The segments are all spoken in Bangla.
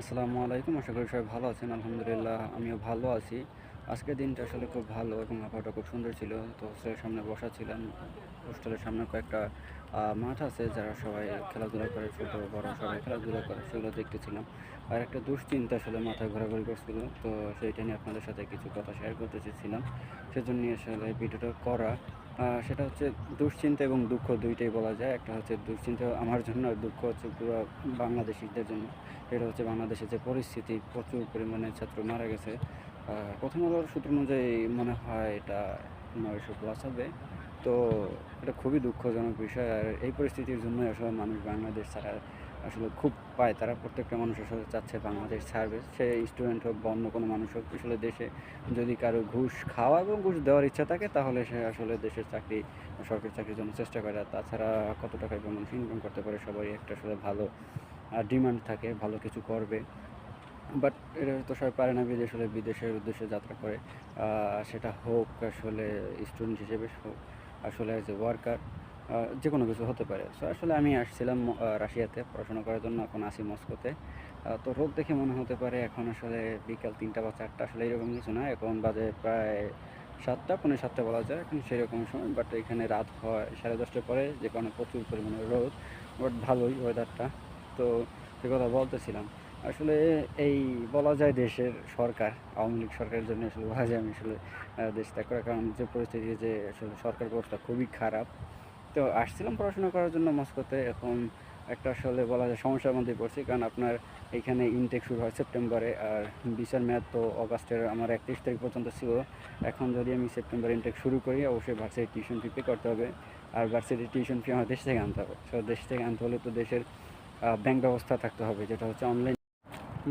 আসসালামু আলাইকুম, আশা করি সবাই ভালো আছেন, আলহামদুলিল্লাহ, আমিও ভালো আছি। আজকের দিনটা আসলে খুব ভালো এবং আবহাওয়াটা খুব সুন্দর ছিল। তো হোস্টেলের সামনে বসা ছিলাম। হোস্টেলের সামনে কয়েকটা মাঠ আছে যারা সবাই খেলাধুলা করে, ছোটো, বড়, সবাই খেলাধুলা করে, সেগুলো দেখতেছিলাম। আর একটা দুশ্চিন্তা আসলে মাথায় ঘোরাঘুরি করছিল। তো সেইটা নিয়ে আপনাদের সাথে কিছু কথা শেয়ার করতে চেয়েছিলাম। সেজন্য আসলে ভিডিওটা করা। সেটা হচ্ছে দুশ্চিন্তা এবং দুঃখ দুইটাই বলা যায়। একটা হচ্ছে দুশ্চিন্তা আমার জন্য আর দুঃখ হচ্ছে পুরো বাংলাদেশিদের জন্য। এটা হচ্ছে বাংলাদেশের যে পরিস্থিতি, প্রচুর পরিমাণে ছাত্র মারা গেছে। প্রথম আলোর সূত্র অনুযায়ী মনে হয় এটা নয়শো প্লাস হবে। তো এটা খুবই দুঃখজনক বিষয়। আর এই পরিস্থিতির জন্য আসলে মানুষ বাংলাদেশ ছাড়া আসলে খুব পায়। তারা প্রত্যেকটা মানুষ আসলে চাচ্ছে বাংলাদেশ ছাড়বে। সে স্টুডেন্ট হোক বা অন্য কোনো মানুষ হোক, আসলে দেশে যদি কারও ঘুষ খাওয়া এবং ঘুষ দেওয়ার ইচ্ছা থাকে, তাহলে সে আসলে দেশের চাকরি, সরকারি চাকরির জন্য চেষ্টা করে। আর তাছাড়া কত টাকা মানুষ ইনকাম করতে পারে, সবারই একটা আসলে ভালো ডিমান্ড থাকে, ভালো কিছু করবে। বাট এটা তো সবাই পারে না বিদেশ হলে, বিদেশের উদ্দেশ্যে যাত্রা করে। সেটা হোক আসলে স্টুডেন্ট হিসেবে হোক, আসলে অ্যাজ এ ওয়ার্কার যে কোনো কিছু হতে পারে। সো আসলে আমি আসছিলাম রাশিয়াতে পড়াশোনা করার জন্য, এখন আসি মস্কোতে। তো রোদ দেখে মনে হতে পারে এখন আসলে বিকাল তিনটা বা চারটা আসলে এরকম কিছু না। এখন বাজে প্রায় সাতটা, পৌনে সাতটা বলা যায়, এখন সেরকম সময়। বাট এখানে রাত হয় সাড়ে দশটার পরে, যে কারণে প্রচুর পরিমাণে রোদ। বাট ভালোই ওয়েদারটা তো সে কথা বলতেছিলাম। আসলে এই বলা যায় দেশের সরকার, আওয়ামী লীগ সরকারের জন্য আসলে বলা যায় আমি আসলে দেশ ত্যাগ করার কারণ যে পরিস্থিতি যে আসলে সরকার ব্যবস্থা খুবই খারাপ। তো আসছিলাম পড়াশোনা করার জন্য মস্কোতে। এখন একটা আসলে বলা যায় সমস্যার মধ্যে পড়ছি, কারণ আপনার এখানে ইনটেক শুরু হয় সেপ্টেম্বরে আর বিচার মেয়াদ তো অগাস্টের আমার একত্রিশ তারিখ পর্যন্ত ছিল। এখন যদি আমি সেপ্টেম্বর ইনটেক শুরু করি, অবশ্যই ভার্সিটি টিউশন ফি পে করতে হবে। আর ভার্সিটি টিউশন ফি আমার দেশ থেকে আনতে হবে। সো দেশ থেকে আনতে হলে তো দেশের ব্যাংক ব্যবস্থা থাকতে হবে, যেটা হচ্ছে অনলাইন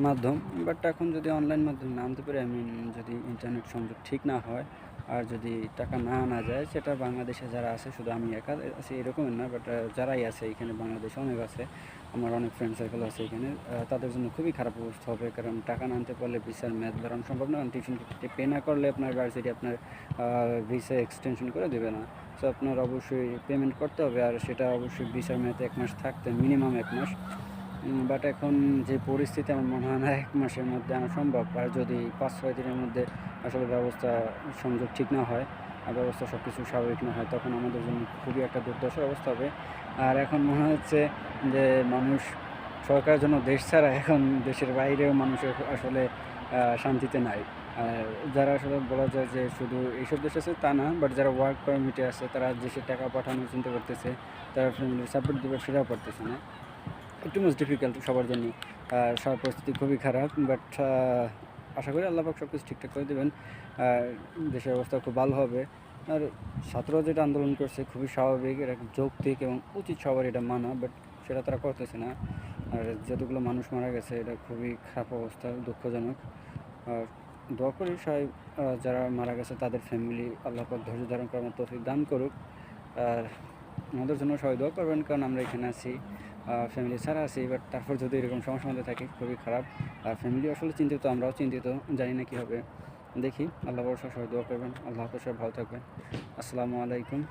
মাধ্যম বাট এখন যদি অনলাইন মাধ্যমে আনতে পারি আমি যদি ইন্টারনেট সংযোগ ঠিক না হয়, আর যদি টাকা না আনা যায়, সেটা বাংলাদেশে যারা আছে, শুধু আমি একা আছি এরকমের না বাট যারাই আছে এখানে, বাংলাদেশে অনেক আছে, আমার অনেক ফ্রেন্ড সার্কেল আছে এখানে তাদের জন্য খুবই খারাপ অবস্থা হবে, কারণ টাকা না আনতে পারলে ভিসার ম্যাথ বাড়ানো সম্ভব না টিউশন পে না করলে আপনার ভার্সিটি আপনার ভিসা এক্সটেনশন করে দেবে না। সো আপনার অবশ্যই পেমেন্ট করতে হবে, আর সেটা অবশ্যই ভিসার ম্যাথ এক মাস থাকতে মিনিমাম এক মাস। বাট এখন যে পরিস্থিতি আমার মনে হয় না এক মাসের মধ্যে আনা সম্ভব। আর যদি পাঁচ, ছয় দিনের মধ্যে আসলে ব্যবস্থা, সংযোগ ঠিক না হয় আর ব্যবস্থা সব কিছু স্বাভাবিক না হয়, তখন আমাদের জন্য খুবই একটা দুর্দশার অবস্থা হবে। আর এখন মনে হচ্ছে যে মানুষ, সরকারের জন্য দেশ ছাড়া এখন দেশের বাইরেও মানুষের আসলে শান্তিতে নাই। আর যারা আসলে বলা যায় যে শুধু এইসব দেশ আছে তা না বাট যারা ওয়ার্ক পারমিটে আছে, তারা দেশে টাকা পাঠানোর চিন্তা করতেছে, তারা ফ্যামিলি সাপোর্ট দেবে সেটাও পারতেছে না। একটু মোস্ট ডিফিকাল্ট সবার জন্য। সবার পরিস্থিতি খুবই খারাপ বাট আশা করি আল্লাহ পাক সব কিছু ঠিকঠাক করে দেবেন। দেশের অবস্থা খুব ভালো হবে। আর ছাত্ররা যেটা আন্দোলন করছে খুবই স্বাভাবিক, এটা যৌক্তিক এবং উচিত সবার এটা মানা বাট সেটা তারা করতেছে না। আর যতগুলো মানুষ মারা গেছে, এটা খুবই খারাপ অবস্থা, দুঃখজনক। আর দোয়া করি সবাই যারা মারা গেছে তাদের ফ্যামিলি আল্লাহ পাক ধৈর্য ধারণ করার মতো দান করুক। আর আমাদের জন্য সবাই দোয়া করবেন, কারণ আমরা এখানে আছি। ফ্যামিলি ছাড়া আছি বাট তারপর যদি এরকম সমস্যার মধ্যে থাকি, খুবই খারাপ। আর ফ্যামিলি আসলে চিন্তিত, আমরাও চিন্তিত, জানি না কী হবে দেখি, আল্লাহ ভরসা, সবাই দোয়া করবেন। আল্লাহ হাফেজ, সবাই ভালো থাকবেন। আসসালামু আলাইকুম।